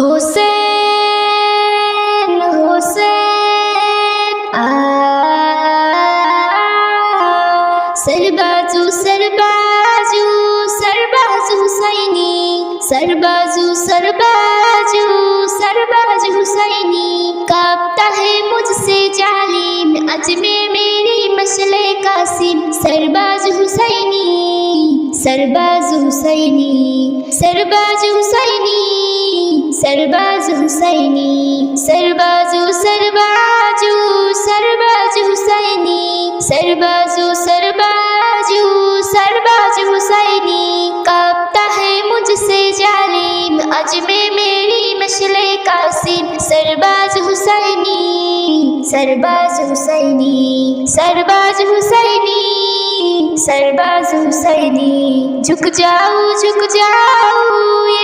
حسین حسین سربازو سربازو سرباز حسینی سربازو سربازو سرباز حسینی کاپتا ہے مجھ سے جالیم اجمے میری مشل قاسم سرباز حسینی سرباز حسینی سرباز حسینی سرباز حسینی، سرباز سرباز سرباز حسینی، سرباز سرباز سرباز حسینی، کاپتا ہے مجھ سے جالیم میں میری مشل قاسم، سرباز حسینی سرباز حسینی سرباز حسینی سرباز حسینی، جھک جاؤ جھک جاؤ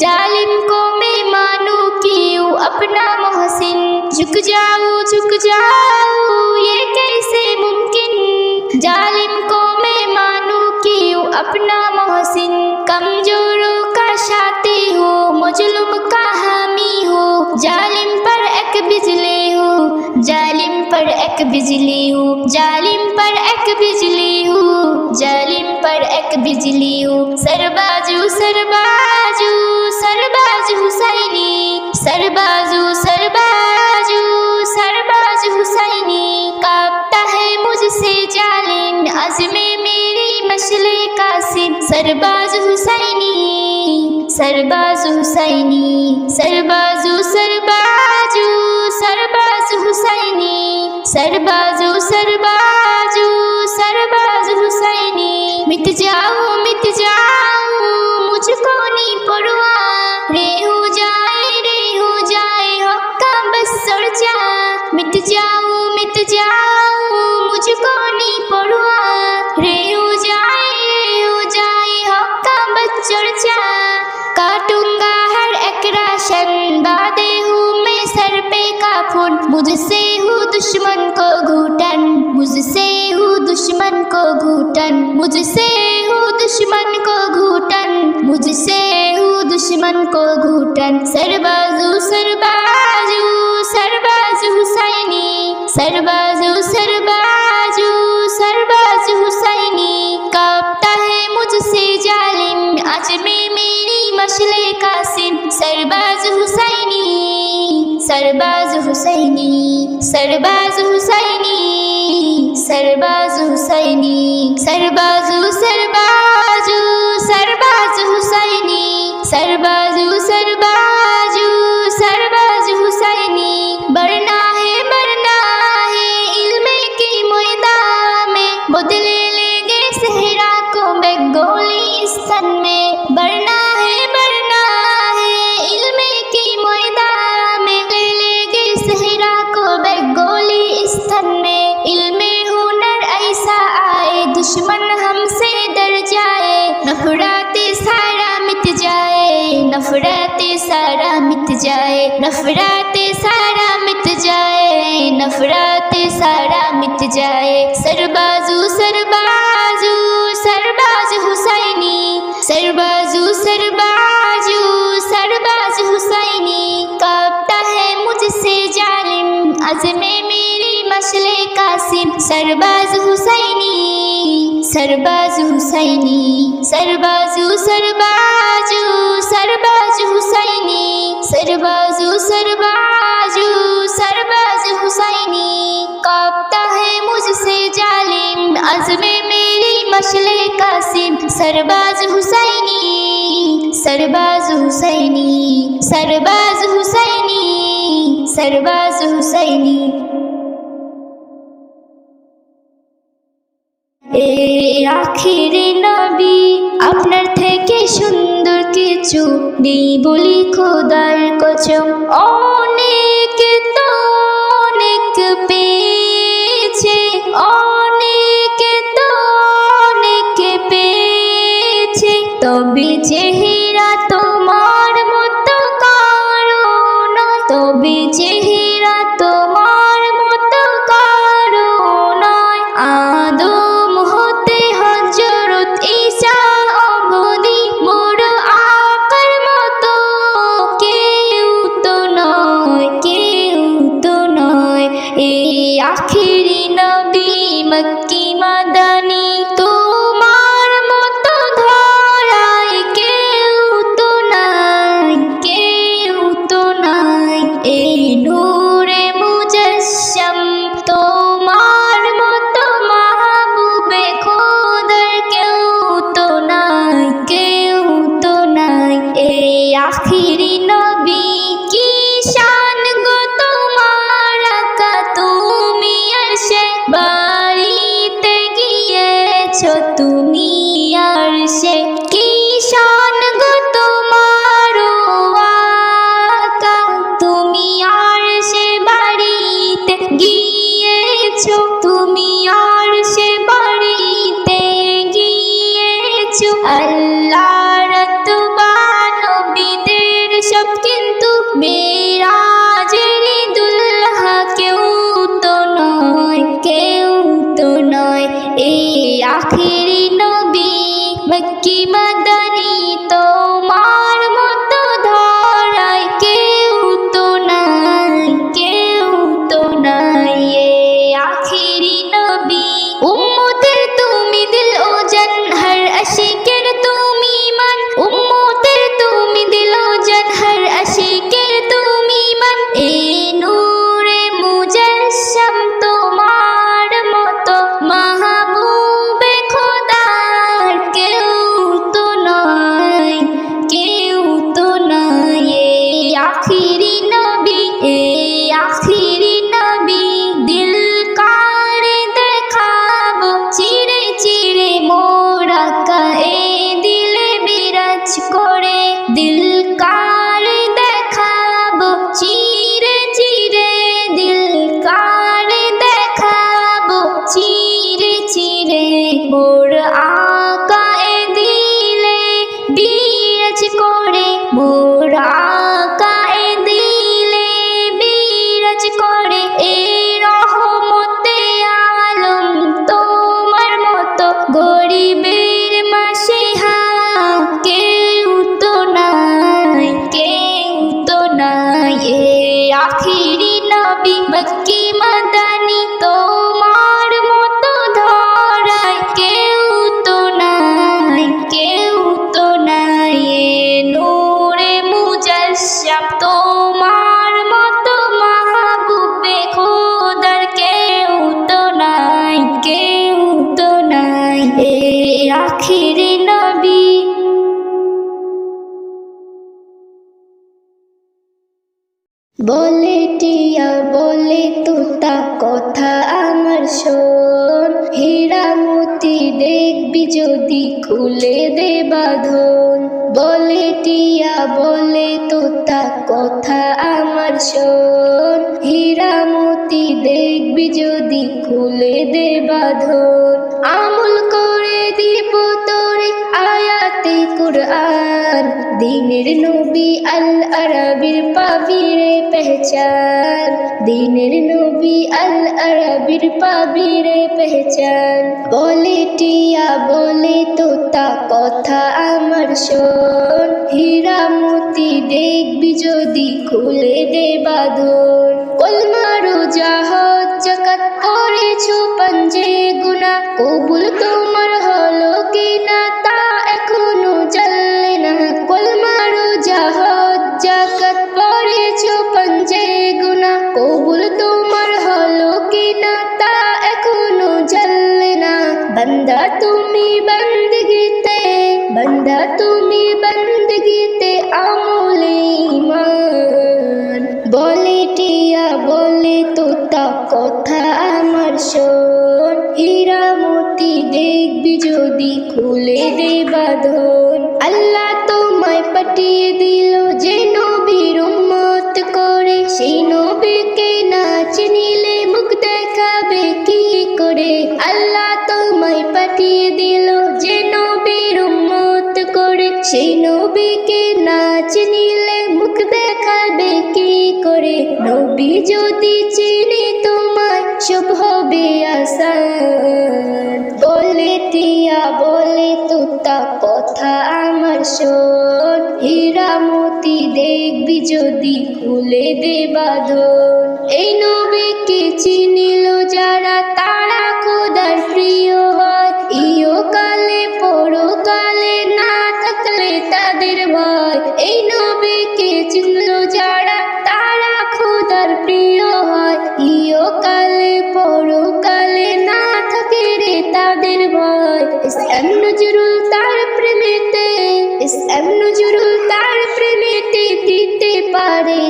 ظالم کو میں مانوں کیوں اپنا محسن جھک جاؤ جھک جاؤ یہ کیسے ممکن ظالم کو میں مانوں کیوں اپنا محسن کمزوروں کا شاتی ہو مجلم کا حامی ہو ظالم پر ایک بجلی ہو ظالم پر ایک بجلی ہو ظالم پر ایک بجلی ہو ظالم پر ایک بجلی بجلیو سربازو سربازو سرباز حسینی سربازو سربازو سرباز حسینی، کاپتا ہے مجھ سے جالن، عزم میری مشل قاسم سرباز حسینی سرباز حسینی سربازو سربازو سرباز حسینی سربازو مجھ سے ہو دشمن کو گھوٹن مجھ سے ہو دشمن کو گھوٹن مجھ سے ہو دشمن کو گھوٹن مجھ سے ہو دشمن کو گھوٹن۔ سربازو سر بازو حسینی سربازو سر بازو حسینی کاپتا ہے مجھ سے جالم اجمے میری مشلے کا सरबाज हुसैनी सरबाज हुसैनी सरबाज हुसैनी सरबाजू सरबाजू سرباز حسینی، سرباز سرباز سرباز حسینی، سرباز سرباز سرباز حسینی۔ کاپتا ہے مجھ سے جالم، عزم میری مشل قاسم۔ سرباز حسینی سرباز حسینی سرباز حسینی سرباز حسینی۔ আখিরে নবী, আপনার থেকে সুন্দর কিছু নেই বলি খোদার কচম অনেক তো অনেক পেয়েছে, অনেক তো অনেক পেয়েছে। তবে চেহারা তোমার কথা আমার শোন হীরামতি দেখবি যদি খুলে দে বাঁধন। আম দিনের নবী আল আরবির পাবিরে পেহচান। দিনের নবী আল আরবির পাবিরে পেহচান। বলে টিয়া, বলে তোতা, কথা আমার শোন। হীরা মতি দেখবি যদি খুলে দে বাদর কলমারো জাহাজ করেছ করেছ পাঞ্জে গুনা কবুল তোমার হলো কিনা তুমি বন্দগিতে, বন্দা তুমি বন্দগিতে আমলে ইমান বলে টিয়া, বলে তোতা, কথা আমার শোন। হীরা দেখবি যদি খুলে দে বাঁধন আল্লাহ তোমায় পাঠিয়ে দিল যে নবীর উম্মত করে। সেই নবীকে নাচ নিলে মুখ দেখাবে কি করে? আল্লাহ কাটিয়ে দিল যে নবীর উম্মত করে। সেই নবীকে নাচ নিলে মুখ দেখাবে কি করে? নবী যদি চিনি তোমার শুভ হবে আসান। বলে টিয়া, বলে তোতা, কথা আমার শোন। হীরামতি দেখবি যদি খুলে দেবাধন এই নবীকে চিনিল যারা তা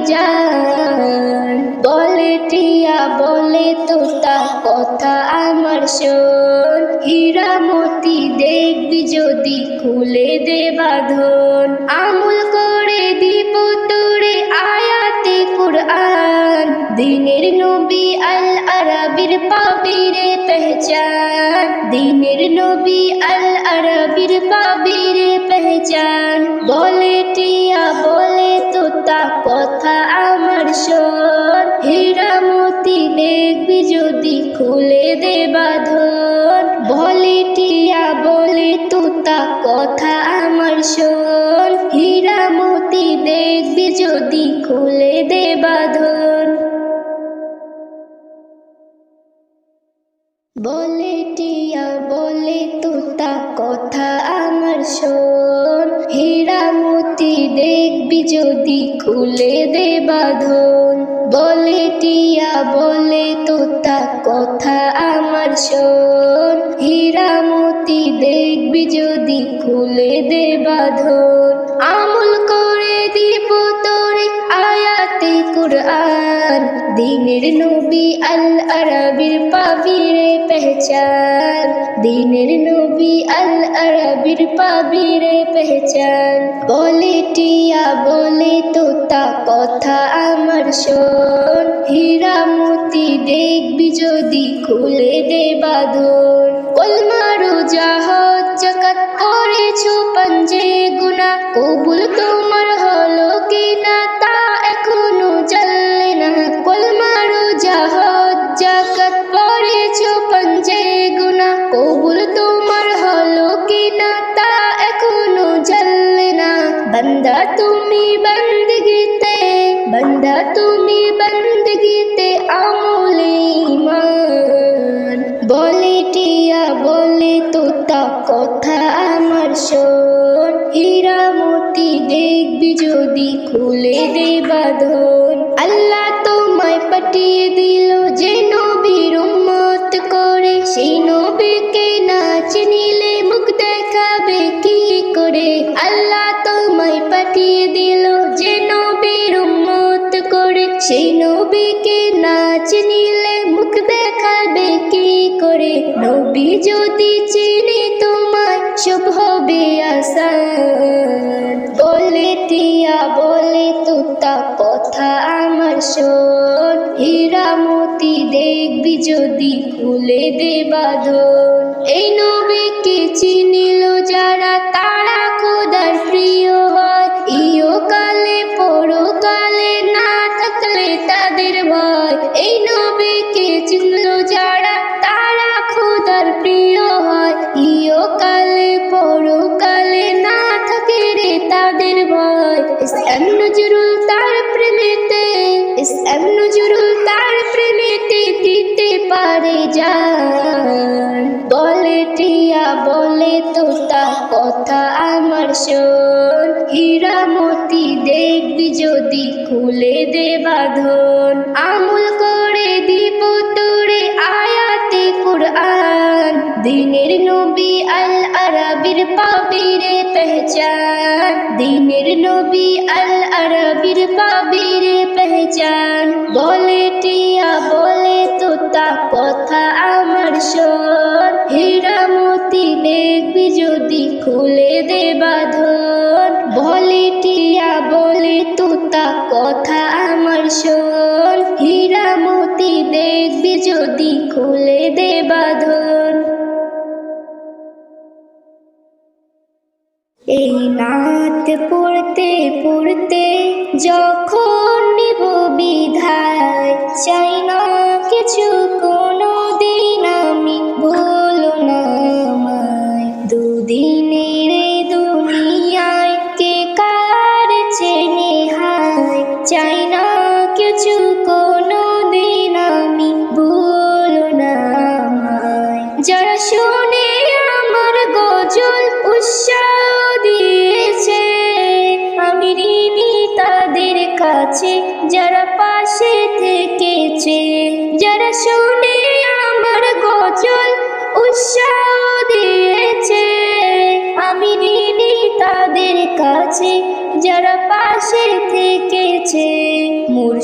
যান বলে টিয়া, বলে তোতা, কথা আমার শোন। হীরামতি দেখবি যদি খুলে দে বাঁধন। আমল করে দিব তোরে আয়াতে কুরআন। দিনের নবী আল আরবির পাবিরে পেহচান। দিনের নবী আল আরবির পাবিরে পেহচান। বলে টিয়া, বলে কথা আমার শোন হীরা মতি দেখবি যদি খুলে দেবা ধর বলে টিয়া, বলে তোতা, কথা আমার শোন হীরা মতি দেখবি যদি খুলে দেবা বাঁধন। বলে টিয়া, বলে তোতা, কথা আমার শোন। হীরা মতি দেখবি যদি খুলে দে বাঁধন। বলে টিয়া, বলে তোতা, কথা আমার শোন। হীরা মতি দেখবি যদি খুলে দে বাঁধন। আমল করে দিব দিনের নবী আল আরবির পাবিরে পেহচান দিনের নবী আল আরবির পাবিরে পেহচান বলে টিয়া বলে তোতা কথা আমার শোন হীরা মতি দেখবি যদি খুলে দে বাঁধন কলমারু জাহাজ জাকাত করেছ পঞ্জে গুনা কবুল তোমার নবী যদি চিনি তোমায় শুভ বলে টিয়া বলে তুতা কথা আমার শোন। হীরা মতি দেখবি যদি খুলে দে বাঁধন। এই নবীকে চিনিল দিনের নবী আল আরবির পাবিরে পেহচান। দিনের নবী আল আরবির পাবিরে পেহচান। বলে টিয়া, বলে তোতা, কথা আমার সর হীরা মতি দেখবি যদি খুলে দে বাঁধন। বলে টিয়া, বলে তোতা, কথা আমার সর হীরা মতি দেখবি যদি খুলে দে বাঁধন। নাত পড়তে পড়তে যখন নিব বিধায় চাই না কিছু পাশে থেকেছে মোর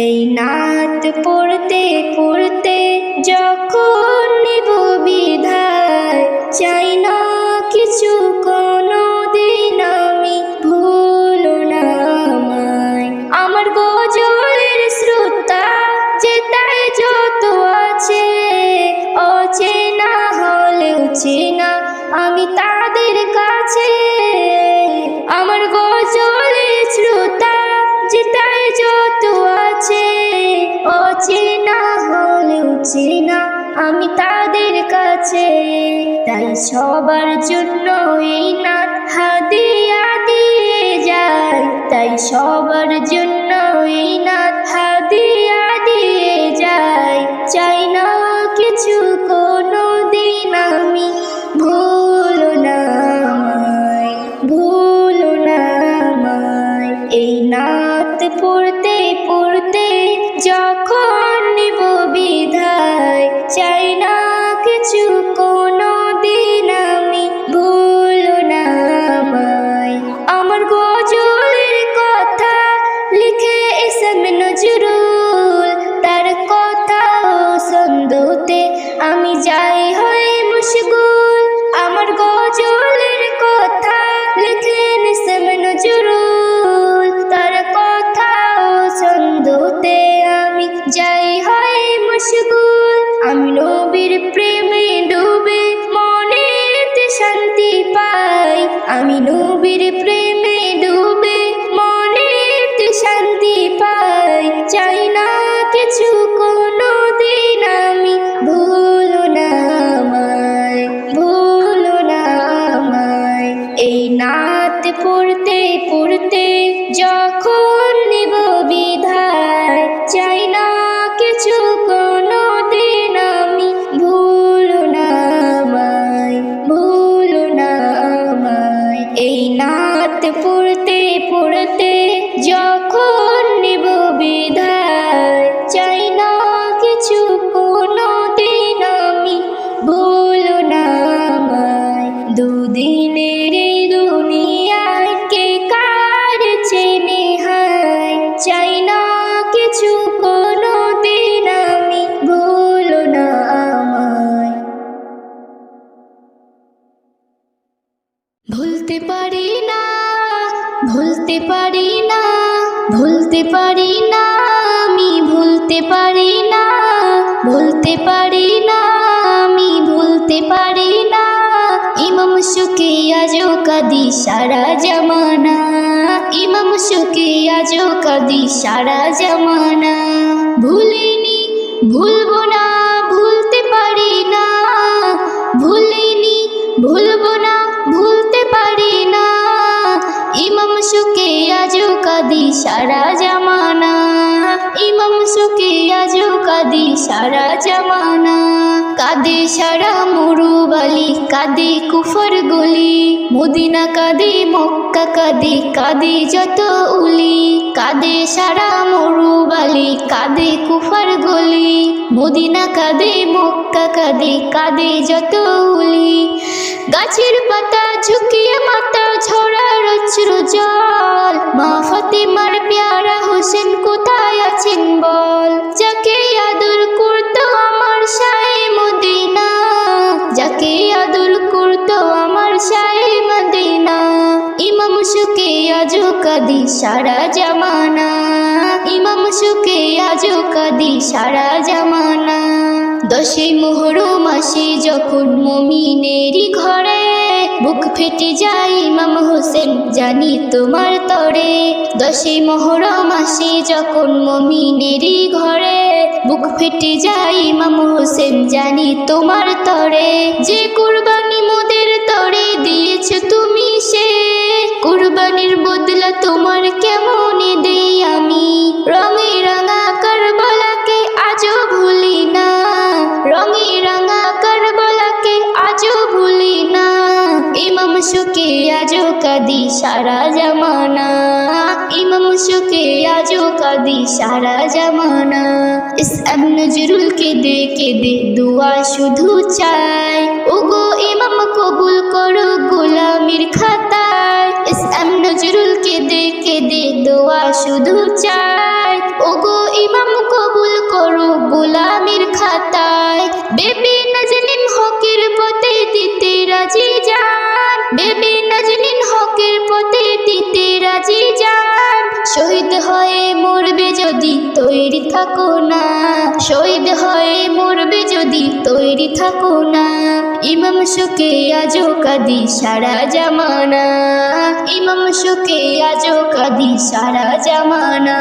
এই নাত পড়তে পড়তে যখন নিব বিধায় চাই না কাছে তাই সবার জন্য এই নাথ হাদিয়া দিয়ে যায়। তাই সবার জন্য এই নাথ হাদিয়া দিয়ে যায়। চাই না কিছু কোনো দিন আমি, ভুল না ভুল না এই নাত পড়তে পড়তে যখন পড়তে যখন ভুলতে পারি না, আমি ভুলতে পারি না ভুলতে পারি না, আমি ভুলতে পারি না। ইমাম সুকে আজো কাদি সারা জামানা, ইমাম সুকে আজো কাদি সারা জামানা। ভুলিনি, ভুলবো না, ভুলতে পারি না, ভুলিনি, ভুলবো না কাদি সারা জামানা ইমাম সুকে আজো কাদি সারা জামানা। কাদে সারা মরুবালি, কাদে কুফর গলি। মদিনা কাদে, মক্কা কাদে কাদে যত উলি। কাদে সারা মরুবালি, কাদে কুফর গলি। মদিনা কাদে, মক্কা কাদে কাদে যত উলি। গাছের পাতা ঝুঁকিয়ে মাথা ঝরার অশ্র জল। মা ফাতেমার পেয়ারা হোসেন কোথায় আছেন কাদি সারা জামানা। ইমাম সুকে আজো কাদি সারা জামানা। দশে মোহর মাসে যখন মমিনেরই ঘরে। বুক ফেটে যায় ইমাম হোসেন, জানি তোমার তরে। দশে মোহর মাসে যখন মমিনেরই ঘরে। বুক ফেটে যায় ইমাম হোসেন, জানি তোমার তরে। যে কুরবানি মোদের তরে দিয়েছ তুমি সে। কুরবানির বদলা তোমার কেমন দেই আমি? রঙে রাঙা কারবালাকে আজও ভুলি না। রঙে রাঙা কারবালাকে আজও ভুলি না। ইমাম সুকে আজও কাদি সারা জামানা। ইমাম সুকে আজও কাদি সারা জামানা। ইস আব নজরুল কে দে কে দে দুয়া শুধু চাই। ওগো ইমাম কবুল করো গোলামির আব নজরুল কে দে দোয়া, শুধু চাই। ওগো ইমাম কবুল করো গোলামির খাতায়। বেবি নাজনীন হকের পথে দিতে রাজি যান। বেবি নাজনীন হকের পথে দিতে রাজি যান। শহীদ হয়ে মরবে যদি তৈরি থাকো না। শহীদ হয়ে মরবে যদি তৈরি থাকো না। ইমাম সুকে আজো কাদি সারা জামানা। ইমাম সুকে আজো কাদি সারা জামানা।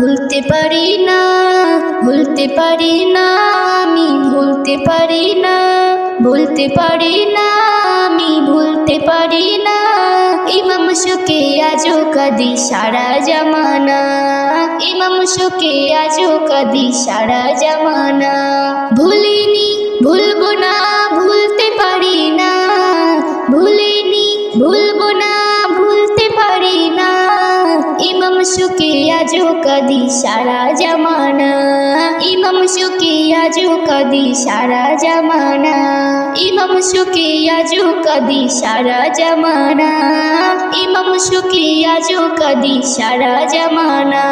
ভুলতে পারি না, ভুলতে পারি না, আমি ভুলতে পারি না। ভুলতে পারি না, আমি সুকে আজো কাদি সারা জামানা। ইমাম সুকে আজো কাদি সারা জামানা। ভুলিনি, ভুলবো না, ভুলতে পারি না। ভুলিনি, ভুলবো না, ভুলতে পারি না। ইমাম সুকে আজো কাদি সারা জামানা। ইমাম সুকে আজো কাদি সারা জামানা। ইমাম সুকে আজো কাদি সারা জমানা। ইমাম সুকে আজো কাদি সারা জমানা।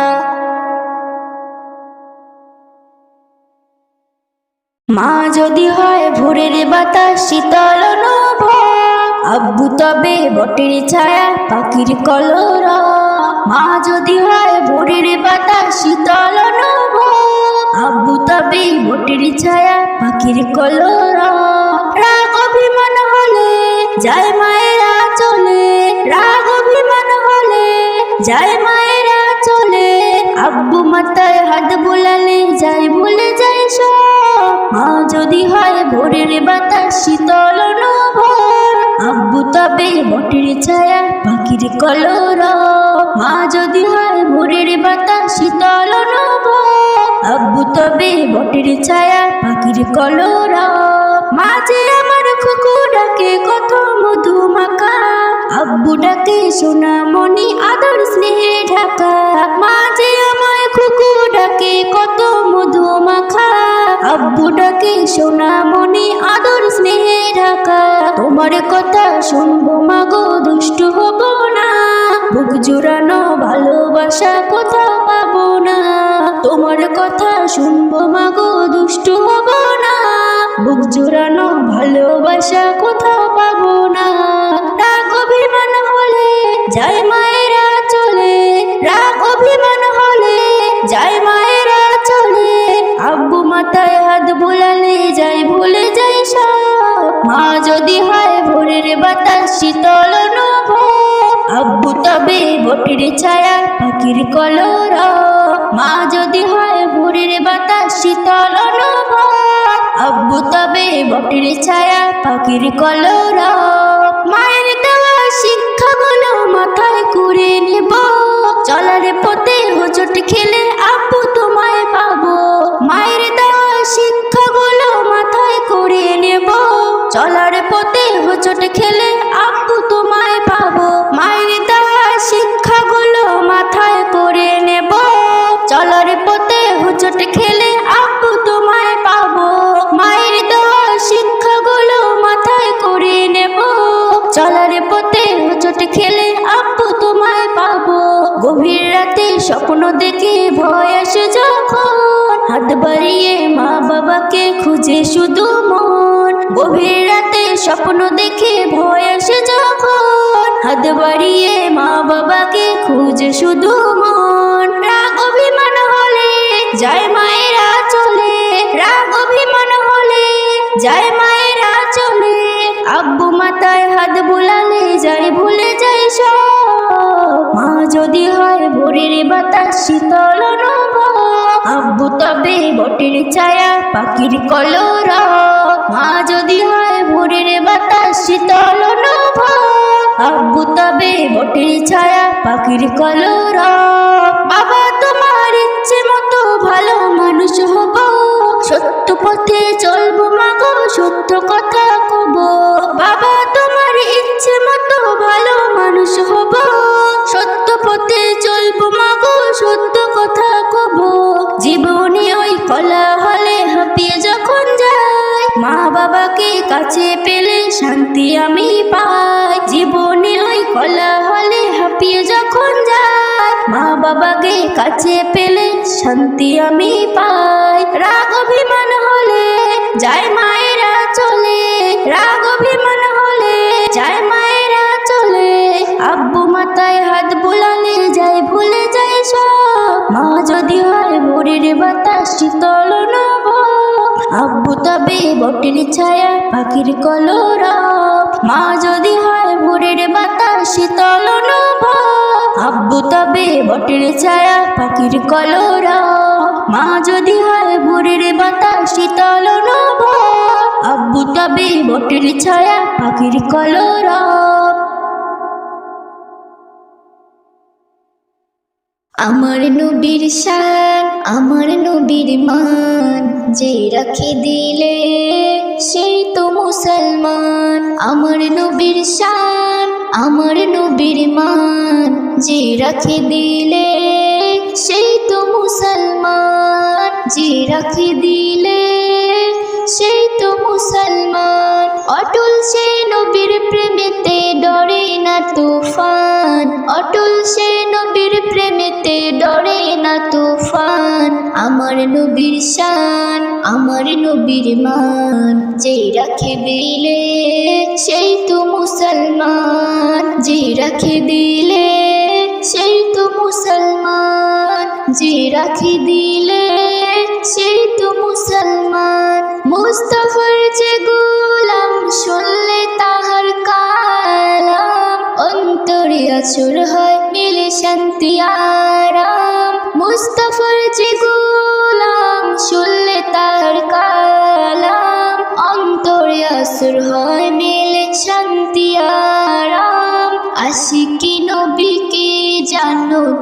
মা যদি হয় ভোরের বাতাস, শীতল আব্বু তবে বটের ছায়া, পাখির কলর। মা যদি হয় ভোরের বাতাস, শীতল আব্বু তবে বটের ছায়া, পাখির কলর। যায় মায়েরা চলে রাগ অভিমান হলে যায় মায়েরা চলে। আব্বু মাথায় হাত বোলালে যাই ভুলে যায় সব। মা যদি হয় ভোরের বাতাস, শীতল নভর আব্বু তবে বটের ছায়া, পাখির কলর মা যদি হয় ভোরের বাতাস, শীতল নভর আব্বু তবে বটের ছায়া, পাখির কলর মাঝে আমার খুকু ডাকে কত মধু মাখা? আব্বু ডাকে, সোনা মনি আদর স্নেহে ঢাকা। মাঝে আমায় খুকু ডাকে, কত মধু মাখা? আব্বু ডাকে, সোনা মনি আদর স্নেহে ঢাকা। তোমার কথা শুনব, মাগো, দুষ্টু হব না। বুক জুড়ানো ভালোবাসা কোথাও পাবো না। তোমার কথা শুনব, মাগো, দুষ্টু হব না। বুক জুড়ানো ভালোবাসা কোথাও পাবো না। রাগ অভিমান হলে যাই মায়েরা চলে। রাগ অভিমান হলে যাই মায়েরা চলে। আব্বু মাথায় হাত বোলালে যাই, ভুলে যাই সব। মা যদি হয় ভোরের বাতাস, শীতল আব্বু তবে বটির ছায়া, পাখির কলর মা যদি হয় ভোরের বাতাস, শীতল নভ আব্বু তবে বটির ছায়া, পাখির কলর মায়ের দেওয়া শিক্ষাগুলো মাথায় করে নেব। চলার পথে হোচট খেলে আব্বু তোমায় পাবো। মায়ের দেওয়া শিক্ষাগুলো মাথায় করে নেব। চলার পথে হোচট খেলে স্বপ্ন দেখে ভয় আসে যখন হাত বাড়িয়ে মা বাবাকে খুঁজে শুধু মন। গভীর রাতে স্বপ্ন দেখে ভয় আসে যখন হাত বাড়িয়ে মা বাবাকে খুঁজে শুধু মন। রাগ অভিমান হলে যায় মায়েরা চলে। রাগ অভিমান হলে যায় মায়েরা চলে। আব্বু মাথায় হাত বোলালে যাই ভুলে যাই সব। মা যদি হয় ভোরের বাতাস, শীতল নভ আব্বু তবে বটের ছায়া, পাখির কলর। মা যদি হয় ভোরের বাতাস, শীতল নভ আব্বু তবে বটের ছায়া, পাখির কলর। বাবা তোমার ইচ্ছে মতো ভালো মানুষ হব। সত্য পথে চলবো মাগো সত্য কথা কব। বাবা তোমার ইচ্ছে মতো ভালো মানুষ হব। সত্য পথে চলবো মাগো, সত্য কথা কব। জীবনে ওই কলা হলে হাঁপিয়ে যখন যাই, মা বাবাকে কাছে পেলে শান্তি আমি পাই। জীবনে ওই কলা হলে হাঁপিয়ে যখন যাই, মা বাবাকে কাছে পেলে শান্তি আমি পাই। রাগ অভিমান হলে যায় মায়েরা চলে, রাগ অভিমান মাথায় হাত বুলালে যায়, ভুলে যায় সব। মা যদি হয় ভোরের বাতাস, শীতল নব। আব্বু তবে বটের ছায়া, পাখির কলরব। মা যদি হয় ভোরের বাতাস, শীতল নব। আব্বু তবে বটের ছায়া, পাখির কলরব। মা যদি হয় ভোরের বাতাস, শীতল নব। আব্বু তবে বটের ছায়া, পাখির কলরব। আমার নবীর শান, আমার নবীর মান, যে রাখে দিলে সেই তো মুসলমান। আমার নবীর শান, আমার নবীর মান, যে রাখে দিলে সেই তো মুসলমান। যে রাখে দিলে সেই তো মুসলমান, অটল সে নবীর প্রেমেতে ডরে না তুফান। অটল সে নবীর প্রেমেতে ডরে না তুফান। আমার নবীর শান, আমার নবীর মান। যে রাখে দিলে সেই তো মুসলমান। যে রাখে দিলে সেই তো মুসলমান। যে রাখে দিলে সেই তো মুসলমান। মুস্তফার যে গোলাম শুনলে তাহার কালাম। অন্তরে আচর হয় মিলে শান্তি আরাম। মুস্তফার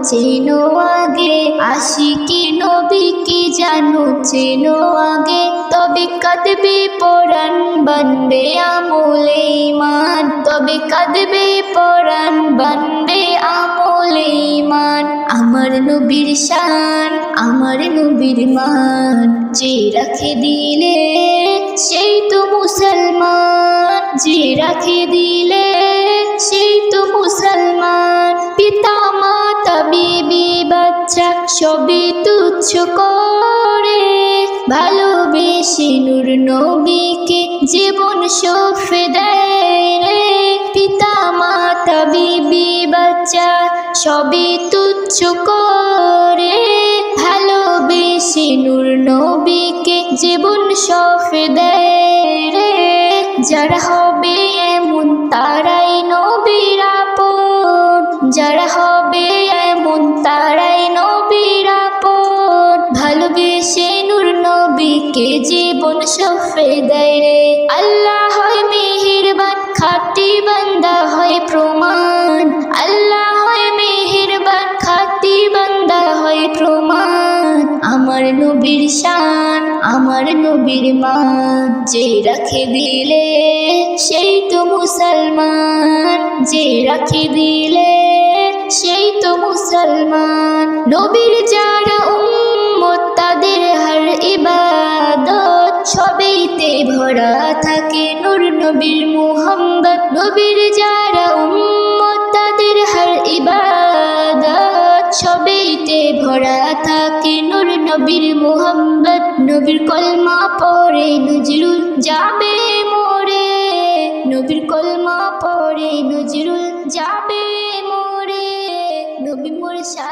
চেনো আগে, আশিকি নবীকে জানো? চেনো আগে, তবে কাঁদবে পরাণ, বানবে আমলে ইমান তবে কাঁদবে পরাণ, বানবে আমলে ইমান আমার নবীর শান, আমার নবীর মান। যে রাখে দিলে সেই তো মুসলমান। যে রাখে দিলে সেই তো মুসলমান। পিতা বিবি বাচ্চা সবই তুচ্ছ করে। ভালোবেসে নূর নবীকে জীবন সফে দেয় পিতা, মাতা, বিবি, বাচ্চা সবই তুচ্ছ করে। ভালোবেসে নূর নবীকে জীবন সফে দেয় যারা হবে এমন তারাই নবীর শান, আমার নবীর মান যে রাখে দিলে সেই তো মুসলমান। যে রাখে দিলে সেই তো মুসলমান। নবীর যারা উম্মত, তাদের হার ইবাদত সবেইতে ভরা থাকে। নূর নবীর মুহাম্মদ, নবীর যারা উম্মত সবেইতে ভরা থাকে নূর নবীর মোহাম্মদ। নবীর কলমা পরে নজরুল যাবে মোরে নবীর কলমা পরে নজরুল যাবে মোরে নবী মোর সা